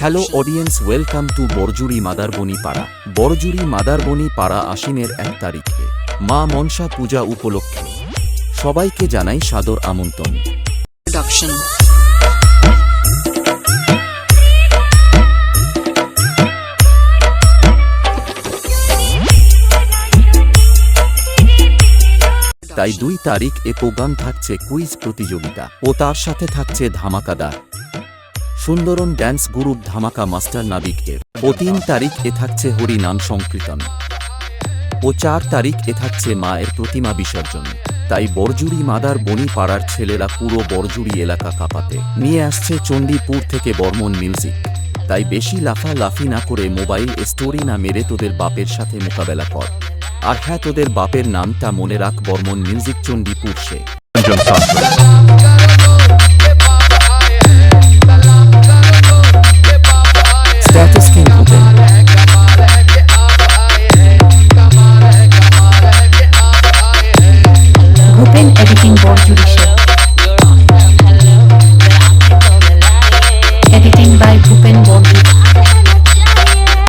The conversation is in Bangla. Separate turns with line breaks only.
Hello audience welcome to Barjuri Madarbani পাড়া বরজুরি মাদারবনি পাড়া আশ্বিনের এক তারিখে। মা মনসা পূজা উপলক্ষে। সবাইকে জানাই সাদর আমন্ত্রণ। তাই দুই তারিখ এ প্রোগ্রাম থাকছে কুইজ প্রতিযোগিতা। ও তার সাথে থাকছে ধামাকাদার। সুন্দরন ড্যান্স গ্রুপ ধামাকা মাস্টার নাবিকের ও তিন তারিখ এ থাকছে হরি নাম সংকীর্তন। ও চার তারিখ এ থাকছে মায়ের প্রতিমা বিসর্জন। তাই বরজুরি মাদার বনি পাড়ার ছেলেরা পুরো বরজুরি এলাকা কাঁপাতে। নিয়ে আসছে চণ্ডীপুর থেকে বর্মন মিউজিক। তাই বেশি লাফালাফি না করে মোবাইল স্টোরি না মেরে তোদের বাপের সাথে মোকাবেলা কর। আর হ্যাঁ তোদের বাপের নামটা মনে রাখ বর্মন মিউজিক চণ্ডীপুর সে।
Open Editing Board Judicial.